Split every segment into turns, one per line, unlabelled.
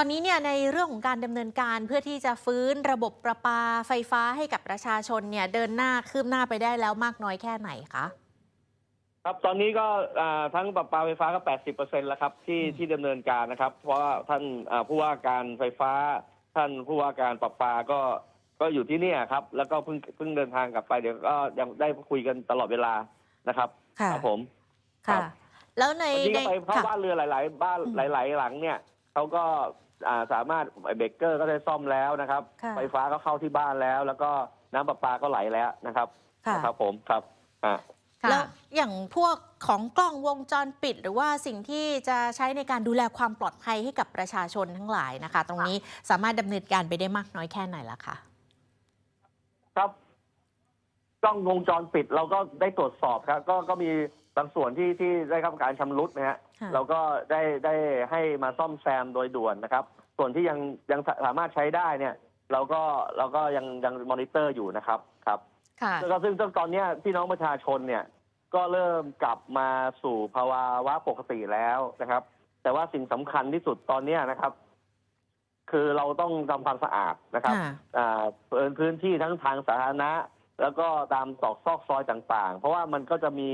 อนนี้เนี่ยในเรื่องของการดำเนินการเพื่อที่จะฟื้นระบบประปาไฟฟ้าให้กับประชาชนเนี่ยเดินหน้าคืบหน้าไปได้แล้วมากน้อยแค่ไหนคะ
ครับตอนนี้ก็อ่าทั้งประปาไฟฟ้าก็ 80เปอร์เซ็นต์แล้วครับที่
อืม
ที่ดำเนินการนะครับ เพราะว่าท่านอ่าผู้ว่าการไฟฟ้า ท่านผู้ว่าการประปาก็ก็อยู่ที่เนี่ยครับ แล้วก็เพิ่งเพิ่งเดินทางกลับไปเดี๋ยวก็ยังได้คุยกันตลอดเวลานะครับ
ค่ะ
ครับผมครั
ค่ะ
บ
แล้วใน
วันนี้
ใน
ก็ไปเข้า
ค่ะ
บ้านเรือหลาย ๆ บ้าน
อืม
หลาย ๆ หลังเนี่ยเขาก็ อ่าสามารถเบรกเกอร์ก็ได้ซ่อมแล้วนะครับ
ค่ะ
ไฟฟ้าก็เข้าที่บ้านแล้ว แล้วก็น้ำประปาก็ไหลแล้วนะครับ
ค่ะ
นะครับผมครับอ่า
แล้วอย่างพวกของกล้องวงจรปิด หรือว่าสิ่งที่จะใช้ในการดูแลความปลอดภัยให้กับประชาชนทั้งหลายนะคะ ตรงนี้สามารถดำเนินการไปได้มากน้อยแค่ไหนละคะ
ครับกล้องวงจรปิดเราก็ได้ตรวจสอบครับ ก็ก็มี บางส่วนที่ที่ได้รับการชำรุดนะฮะ
ค่ะ
เราก็ได้ได้ให้มาซ่อมแซมโดยด่วนนะครับ ส่วนที่ยังยังสามารถใช้ได้เนี่ย เราก็เราก็ยังยังมอนิเตอร์อยู่นะครับครับ
ค่ะ
แล้วก็ซึ่งซึ่งตอนเนี้ยพี่น้องประชาชนเนี่ยก็เริ่มกลับมาสู่ภาวะปกติแล้วนะครับ แต่ว่าสิ่งสำคัญที่สุดตอนเนี้ยนะครับ คือเราต้องทำความสะอาดนะครับ
ค่ะ
อ่าพื้นพื้นที่ทั้งทางสาธารณะ แล้วก็ตามตอกซอกซอยต่าง ๆ เพราะว่ามันก็จะมี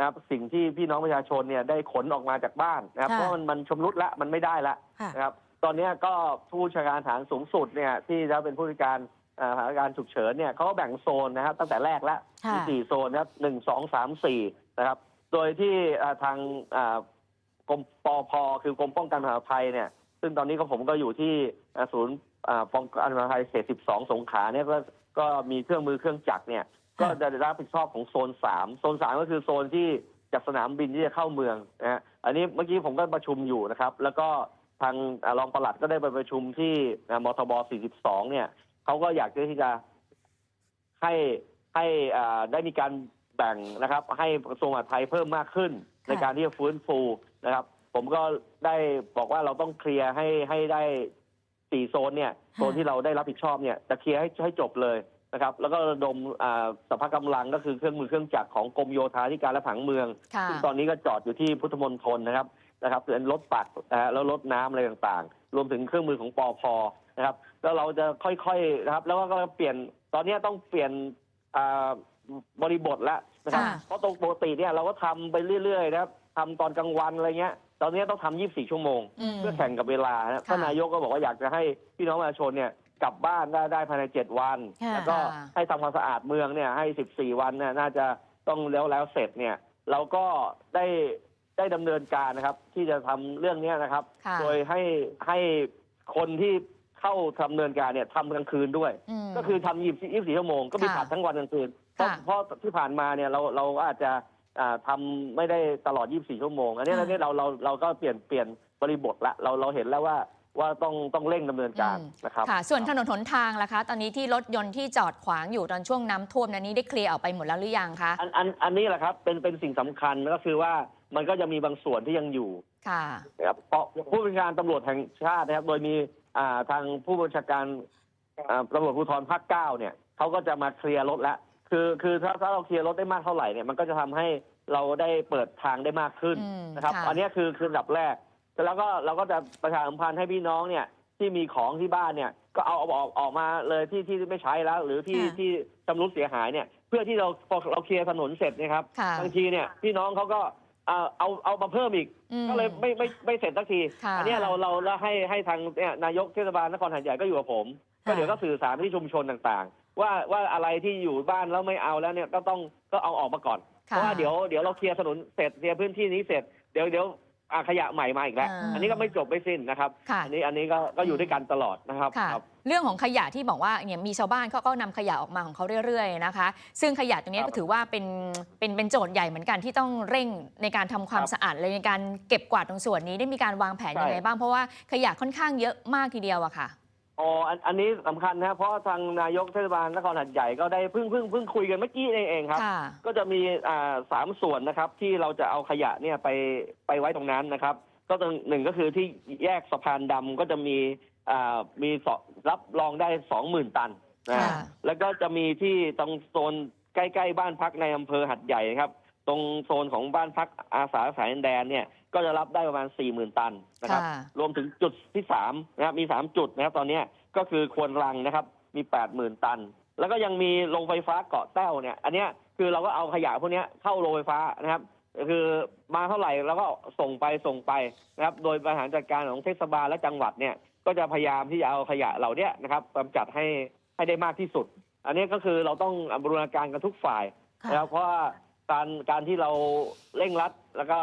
นะครับสิ่งที่พี่น้องประชาชนเนี่ยได้ขนออกมาจากบ้านนะครับ
ค่ะ
เพราะมันมันชำรุดละมันไม่ได้ละ
ค่ะ
นะครับ ตอนเนี้ยก็ผู้บัญชาการฐานสูงสุดเนี่ยที่จะเป็นผู้จัดการอ่าสถานการณ์ฉุกเฉินเนี่ยเขาก็แบ่งโซนนะครับตั้งแต่แรกแล้ว
ค่ะ
มีสี่โซนนะครับหนึ่งสองสามสี่นะครับ โดยที่อ่าทางอ่ากรมปอพคือกรมป้องกันมหาภัยเนี่ย ซึ่งตอนนี้ก็ผมก็อยู่ที่อ่าศูนย์อ่าป้องกันมหาภัยเขต12สงขลาเนี่ยก็ก็มีเครื่องมือเครื่องจักรเนี่ย ก็จะได้รับผิดชอบของโซนสามโซนสามก็คือโซนที่จากสนามบินที่จะเข้าเมืองนะฮะอันนี้เมื่อกี้ผมก็ประชุมอยู่นะครับ แล้วก็ทางอ่ารองปลัดก็ได้ไปประชุมที่อ่ามทบ 42 เนี่ยเขาก็อยากที่จะให้ให้อ่าได้มีการแบ่งนะครับ ให้กระทรวงมหาดไทยเพิ่มมากขึ้น
ค่ะ
ในการที่จะฟื้นฟูนะครับ ผมก็ได้บอกว่าเราต้องเคลียร์ให้ให้ได้สี่โซนเนี่ยโซนที่เราได้รับผิดชอบเนี่ยจะเคลียร์ให้ให้จบเลย นะครับ แล้วก็ระดมอ่าสภากำลังก็คือเครื่องมือเครื่องจักรของกรมโยธาธิการและผังเมือง
ค่ะ
ซึ่งตอนนี้ก็จอดอยู่ที่พุทธมณฑลนะครับนะครับเป็นรถปัดนะฮะแล้วรถน้ำอะไรต่างๆ รวมถึงเครื่องมือของปอพนะครับ แล้วเราจะค่อยๆนะครับ แล้วก็เปลี่ยนตอนนี้ต้องเปลี่ยนอ่าบริบทแล้วนะครับ
ค่ะ
เพราะตรงปกติเนี่ยเราก็ทำไปเรื่อยๆนะครับทำตอนกลางวันอะไรเงี้ย ตอนนี้ต้องทำ24 ชั่วโมง
อืม
เพื่อแข่งกับเวลานะท่านนายกก็บอกว่าอยากจะให้พี่น้องประชาชนเนี่ย กลับบ้านได้ได้ภายใน7วัน
ค่ะ
แล้วก็
ค่ะ
ให้ทำความสะอาดเมืองเนี่ยให้14วันเนี่ยน่าจะต้องแล้วแล้วเสร็จเนี่ย เราก็ได้ได้ดำเนินการนะครับ ที่จะทำเรื่องเนี้ยนะครับ
ค่ะ
โดยให้ให้คนที่เข้าดำเนินการเนี่ยทำกลางคืนด้วย
อืม
ก็คือทำยี่24ชั่วโมงก็มี
ค่ะ
ผัดทั้งวันกลางคืนเพราะ
ค่ะ
เพราะที่ผ่านมาเนี่ยเราเราอาจจะอ่าทำไม่ได้ตลอด 24 ชั่วโมง อันนี้
ค่ะ
อันนี้เราเราเราก็เปลี่ยนเปลี่ยนบริบทละเราเราเห็นแล้วว่า ว่าต้องต้องเร่งดำเนินการ
อืม
นะครับ
ค่ะ ส่วนถนนหนทางล่ะคะ ตอนนี้ที่รถยนต์ที่จอดขวางอยู่ตอนช่วงน้ำท่วมนั้นนี้ได้เคลียร์ออกไปหมดแล้วหรือยังคะ
อันอันอันนี้แหละครับเป็นเป็นสิ่งสำคัญก็คือว่ามันก็จะมีบางส่วนที่ยังอยู่
ค่ะ
นะครับเพราะผู้บัญชาการตำรวจแห่งชาตินะครับ โดยมีอ่าทางผู้บัญชาการอ่าตำรวจภูธรภาคเก้าเนี่ยเขาก็จะมาเคลียร์รถแล้วคือคือถ้าถ้าเราเคลียร์รถได้มากเท่าไหร่เนี่ยมันก็จะทำให้เราได้เปิดทางได้มากขึ้น
อืม
นะครับ
ค่ะ
อันนี้คือคืออันดับแรก แล้วก็เราก็จะประชาสัมพันธ์ให้พี่น้องเนี่ยที่มีของที่บ้านเนี่ย ก็เอาเอาออกออกมาเลยที่ที่ไม่ใช้แล้ว หรือที่
ค่ะ
ที่ชำรุดเสียหายเนี่ย เพื่อที่เราพอเราเคลียร์ถนนเสร็จเนะครับ
ค่ะ
บางทีเนี่ยพี่น้องเขาก็เอาเอาเอามาเพิ่มอีก
อืม
ก็เลยไม่ไม่ไม่เสร็จสักที
ค่ะ
อัเนี้ยเราเราเราให้ให้ทางเนี่ยนายกเทศบาลนครหัดใหญ่ก็อยู่กับผม
ค่ะ
ก็เดี๋ยวก็สื่อสารไปที่ชุมชนต่างๆ ว่าว่าอะไรที่อยู่บ้านแล้วไม่เอาแล้วเนี่ยก็ต้องก็เอาออกมาก่อน เพ
ค่ะ
ราะว่าเดี๋ยวเดี๋ยวเราเคลียร์ถนนเสร็จเคลียร์พื้นที่นี้เสร็จเดี๋ยวเดี๋ยว อะขยะใหม่มาอีกแล้ว
อ่า
อันนี้ก็ไม่จบไม่สิ้นนะครับ
ค่ะ
อันนี้อันนี้ก็ก็อยู่ด้วยกันตลอดนะครับ
ค่ะ
ครับ
เรื่องของขยะที่บอกว่าเนี่ยมีชาวบ้านเขาก็นำขยะออกมาของเขาเรื่อยๆนะคะ ซึ่งขยะตรงนี้
ครับ
ก็ถือว่าเป็นเป็นเป็นโจทย์ใหญ่เหมือนกันที่ต้องเร่งในการทำความ
ครับ
สะอาดเลยในการเก็บกวาดตรงส่วนนี้ได้มีการวางแผนยังไง
ใช่
บ้างเพราะว่าขยะค่อนข้างเยอะมากทีเดียวอะค่ะ
อ๋ออันอันนี้สำคัญนะครับเพราะทางนายกเทศบาลนครหัดใหญ่ก็ได้เพิ่งเพิ่งเพิ่งคุยกันเมื่อกี้เองครับ
ค่ะ
ก็จะมีอ่าสามส่วนนะครับ ที่เราจะเอาขยะเนี่ยไปไปไว้ตรงนั้นนะครับ ก็ตรงหนึ่งก็คือที่แยกสะพานดำก็จะมีอ่ามีสองรับรองได้สองหมื่นตันนะ
ค่ะ
แล้วก็จะมีที่ตรงโซนใกล้ ๆ บ้านพักในอำเภอหัดใหญ่นะครับ ตรงโซนของบ้านพักอาสาสายแดนเนี่ย ก็จะรับได้ประมาณ 40,000 ตันนะครับ
ค่ะ
รวมถึงจุดที่สามนะครับมีสามจุดนะครับตอนเนี้ยก็คือควนรังนะครับมีแปดหมื่นตัน แล้วก็ยังมีโรงไฟฟ้าเกาะแต้วเนี่ย อันเนี้ยคือเราก็เอาขยะพวกเนี้ยเข้าโรงไฟฟ้านะครับ คือมาเท่าไหร่เราก็ส่งไปส่งไปนะครับ โดยบริหารจัดการของเทศบาลและจังหวัดเนี่ยก็จะพยายามที่จะเอาขยะเหล่าเนี้ยนะครับกำจัดให้ให้ได้มากที่สุด อันนี้ก็คือเราต้องบรูรณาการกันทุกฝ่าย
ค่ะ
นะครับเพราะว่า การการที่เราเร่งรัด แล้วก็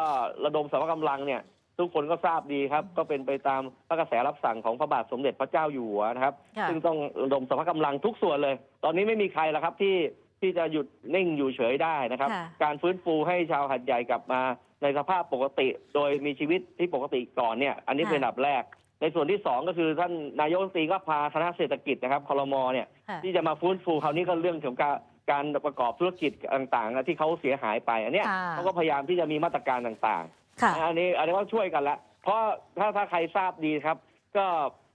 ระดมสรรพกำลังเนี่ย ทุกคนก็ทราบดีครับ ก็เป็นไปตามพระกระแสรับสั่งของพระบาทสมเด็จพระเจ้าอยู่หัวนะครับ
ค่ะ
ซึ่งต้องระดมสรรพกำลังทุกส่วนเลย ตอนนี้ไม่มีใครแล้วครับที่ที่จะหยุดนิ่งอยู่เฉยได้นะครับ
ค่ะ
การฟื้นฟูให้ชาวหัดใหญ่กลับมาในสภาพปกติ โดยมีชีวิตที่ปกติก่อนเนี่ย อันนี้เป็นอันดับแรก ในส่วนที่สองก็คือท่านนายกรัฐมนตรีก็พาคณะเศรษฐกิจนะครับคลมเนี่ย
ค่ะ
ที่จะมาฟื้นฟูคราวนี้ก็เรื่องเกี่ยวกับ การประกอบธุรกิจต่างๆ ที่เขาเสียหายไป อันเนี้ย
ค่ะ
เขาก็พยายามที่จะมีมาตรการต่าง
ค่ะ
ๆอันนี้อันนี้ก็ช่วยกันละเพราะถ้าถ้าใครทราบดีครับ ก็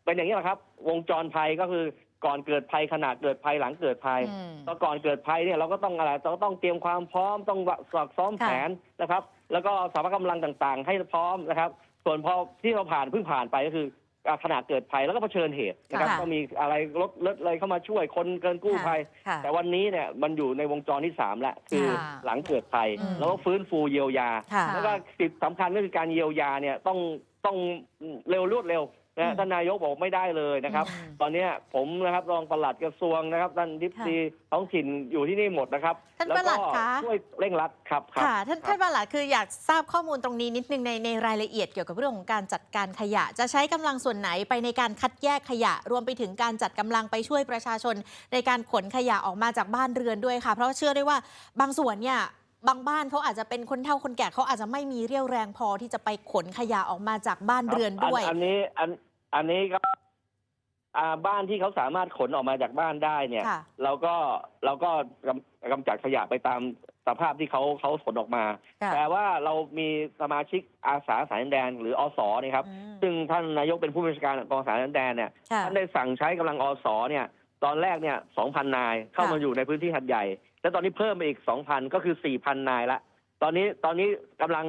เป็นอย่างนี้แหละครับ วงจรภัยก็คือก่อนเกิดภัยขณะเกิดภัยหลังเกิดภัย
อืม
ตอนก่อนเกิดภัยเนี่ยเราก็ต้องอะไรเราต้องเตรียมความพร้อมต้องสอบซ้อม
ค่ะ
แผนนะครับ แล้วก็สรรพกำลังต่างๆ ให้พร้อมนะครับ ส่วนพอที่เราผ่านเพิ่งผ่านไปก็คืออ่า ขณะเกิดภัยแล้วก็เผชิญเหตุนะครับ
ค่ะ
ก็มีอะไรรถรถอะไรเข้ามาช่วยคนเกินกู้ภัย
ค่ะ
แต่วันนี้เนี่ยมันอยู่ในวงจรที่สามแล้วคือ
ค่ะ
หลังเกิดภัย
อืม
แล้วก็ฟื้นฟูเยียวยา
ค่ะ
แล้วก็สิ่งสำคัญก็คือการเยียวยาเนี่ยต้องต้องเร็วรวดเร็ว
อื
นะ
ม
ท่านนายกบอกไม่ได้เลยนะครับ
อืม
ตอนเนี้ยผมนะครับรองปลัดกระทรวงนะครับท่านทิพดีท้องถิ่นอยู่ที่นี่หมดนะครับ
ท่าน
แล้ว
ปลั
ก็
ดคะ
ช่วยเร่งรัดครับครับ
ค่ะท่าน
ครับ
ท่านประหลัดคืออยากทราบข้อมูลตรงนี้นิดนึงในในรายละเอียดเกี่ยวกับเรื่องของการจัดการขยะ จะใช้กำลังส่วนไหนไปในการคัดแยกขยะ รวมไปถึงการจัดกำลังไปช่วยประชาชน ในการขนขยะออกมาจากบ้านเรือนด้วยค่ะ เพราะเชื่อได้ว่าบางส่วนเนี่ย บางบ้านเขาอาจจะเป็นคนเฒ่าคนแก่เขาอาจจะไม่มีเรี่ยวแรงพอที่จะไปขนขยะออกมาจากบ้านเรือนด้วย
อันนี้อันอันนี้ก็อ่าบ้านที่เขาสามารถขนออกมาจากบ้านได้เนี่ย
ค่ะ
เราก็เราก็กำกำจัดขยะไปตามสภาพที่เขาเขาขนออกมา
ค่ะ
แต่ว่าเรามีสมาชิกอาสาสายแดนหรืออสเนี่ยครับ
อืม
ซึ่งท่านนายกเป็นผู้บัญชาการกองสายแดนเนี่ย
ค่ะ
ท่านได้สั่งใช้กำลังอสเนี่ย ตอนแรกเนี่ย2,000นายเข้ามา
ค่ะ
อยู่ในพื้นที่หัดใหญ่ แล้วตอนนี้เพิ่มไปอีก2,000ก็คือ4,000นายละ ตอนนี้ตอนนี้กำลัง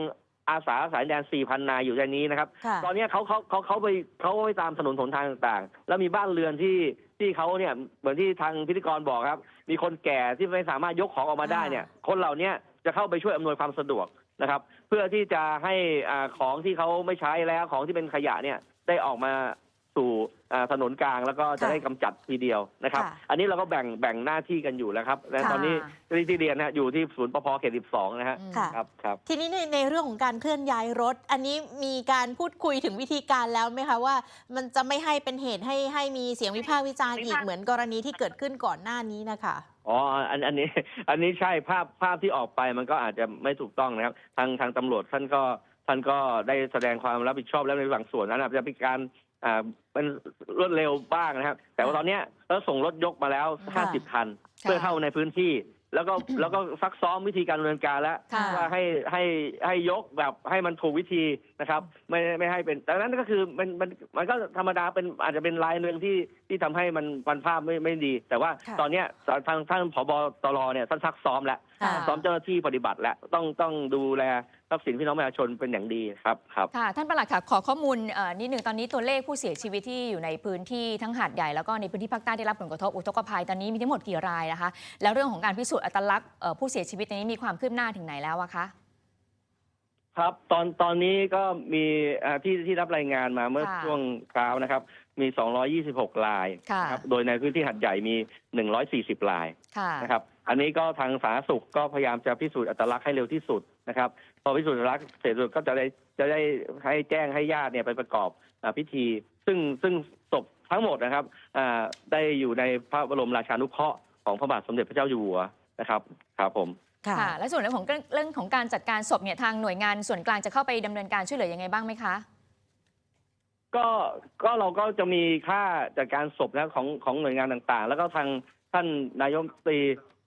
อาสาสายแดน4,000นายอยู่ในนี้นะครับ
ค่ะ
ตอนนี้เขาเขาเขาเขาไปเขาไปตามถนนหนทางต่างๆ แล้วมีบ้านเรือนที่ที่เขาเนี่ยเหมือนที่ทางพิธีกรบอกครับ มีคนแก่ที่ไม่สามารถยกของออกมาได้เนี่ย คนเหล่านี้จะเข้าไปช่วยอำนวยความสะดวกนะครับ เพื่อที่จะให้อ่าของที่เขาไม่ใช้แล้วของที่เป็นขยะเนี่ยได้ออกมา สู่อ่าถนนกลางแล้วก็จะ
ค่ะ
ได้กำจัดทีเดียวนะครับ
ค่ะ
อันนี้เราก็แบ่งแบ่งหน้าที่กันอยู่แล้วครับและ
ค่ะ
ตอนนี้ที่ที่เรียนนะอยู่ที่ศูนย์ปภเขต 12 นะฮะ
อืม
ค่ะ
ครับครับ
ทีนี้ในในเรื่องของการเคลื่อนย้ายรถ อันนี้มีการพูดคุยถึงวิธีการแล้วไหมคะว่า มันจะไม่ให้เป็นเหตุให้ให้มีเสียงวิพากษ์วิจารณ์อีกเหมือนกรณีที่เกิดขึ้นก่อนหน้านี้นะคะ
อ๋ออันอันนี้อันนี้ใช่ภาพภาพที่ออกไปมันก็อาจจะไม่ถูกต้องนะครับทางทางตำรวจท่านก็ท่านก็ได้แสดงความรับผิดชอบแล้วในบางส่วนนั้นอาจจะเป็นการ อ่าเป็นรวดเร็วบ้างนะครับ แต่ว่าตอนเนี้ยเราส่งรถยกมาแล้ว
ค่ะ
50คัน เพื่อเข้าในพื้นที่ แล้วก็แล้วก็ซักซ้อมวิธีการดำเนินการแล้ว
ค่ะ
ว่าให้ให้ให้ยกแบบให้มันถูกวิธีนะครับ ไม่ไม่ให้เป็นแต่นั้นก็คือมันมันมันก็ธรรมดาเป็นอาจจะเป็นลายหนึ่งที่ ที่ทำให้มันมันภาพไม่ไม่ดี แต่ว่า
ค่ะ
ตอนเนี้ยทางท่านผบตรเนี่ยท่านซักซ้อมแล้ว
ค่ะ
ซ้อมเจ้าหน้าที่ปฏิบัติแล้วต้องต้องดูแลทรัพย์สินพี่น้องประชาชนเป็นอย่างดีครับครับ
ค่ะท่านประหลัดค่ะขอข้อมูลเอ่อนิดหนึ่งตอนนี้ตัวเลขผู้เสียชีวิตที่อยู่ในพื้นที่ทั้งหาดใหญ่แล้วก็ในพื้นที่ภาคใต้ได้รับผลกระทบอุทกภัยตอนนี้มีทั้งหมดกี่รายนะคะ แล้วเรื่องของการพิสูจน์อัตลักษณ์เอ่อผู้เสียชีวิตในนี้มีความคืบหน้าถึงไหนแล้วอะคะ
ครับตอนตอนนี้ก็มีอ่าที่ที่รับรายงานมาเมื่อ
ค่ะ
ช่วงเช้านะครับ มี 226ราย
ค่ะ
นะครับโดยในพื้นที่หัดใหญ่มี 140ราย
ค่ะ
นะครับ อันนี้ก็ทางสาธารณสุขก็พยายามจะพิสูจน์อัตลักษณ์ให้เร็วที่สุดนะครับ พอพิสูจน์อัตลักษณ์เสร็จก็จะได้จะได้ให้แจ้งให้ญาติเนี่ยไปประกอบอาพิธี ซึ่งซึ่งศพทั้งหมดนะครับอ่าได้อยู่ในพระบรมราชานุเคราะห์ของพระบาทสมเด็จพระเจ้าอยู่หัวนะครับครับผม
ค่ะ
ค่ะ และส่วนเรื่องของเรื่องของการจัดการศพเนี่ยทางหน่วยงานส่วนกลางจะเข้าไปดำเนินการช่วยเหลือยังไงบ้างไหมคะ
ก็ก็เราก็จะมีค่าจัดการศพนะของของหน่วยงานต่างๆ แล้วก็ทางท่านนายกรัฐมนตรี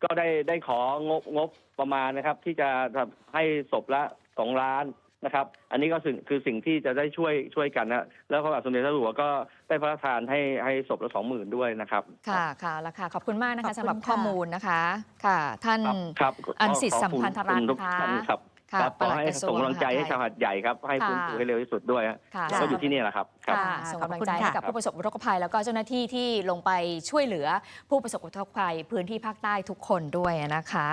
ก็ได้ได้ของบงบประมาณนะครับ ที่จะทำให้ศพละสองล้าน นะครับ อันนี้ก็สิ่งคือสิ่งที่จะได้ช่วยช่วยกันนะแล้วพระบาทสมเด็จพระเจ้าอยู่หัวก็ได้พระราชทานให้ให้ศพละสองหมื่นด้วยนะครับ
ค่ะค่ะแล้วค่ะขอบคุณมากนะ
ขอ
คะ
บคุณ
สำหรับ
ค่ะ
ข้อมูลนะคะ ค่ะ ท่าน
ครับครับ
อันสิทธิ์
ขบ
สัม
คุณ
พันธรัตน์
ทุก
นะคะ
ท่านครับ
ค่ะค่ะ
ครับ
ป
ข
ลั
อ
ด
ให้
กระทรว
ส่งกำลังใจให้
มหาดไทย
ชาวหัดใหญ่ครับให้ฟื้นฟู
ค่ะ
ให้เร็วที่สุดด้วยฮะ
ค่ะ
ก็อยู่ที่นี่แหละครับครับ
ค่ะ
ค่ะ
ส่ง
ขอบ
กำลัง
คุณ
ใจให้
ค่ะ
กับผู้ประสบอุทกภัย แล้วก็เจ้าหน้าที่ที่ลงไปช่วยเหลือผู้ประสบอุทกภัยพื้นที่ภาคใต้ทุกคนด้วยนะคะ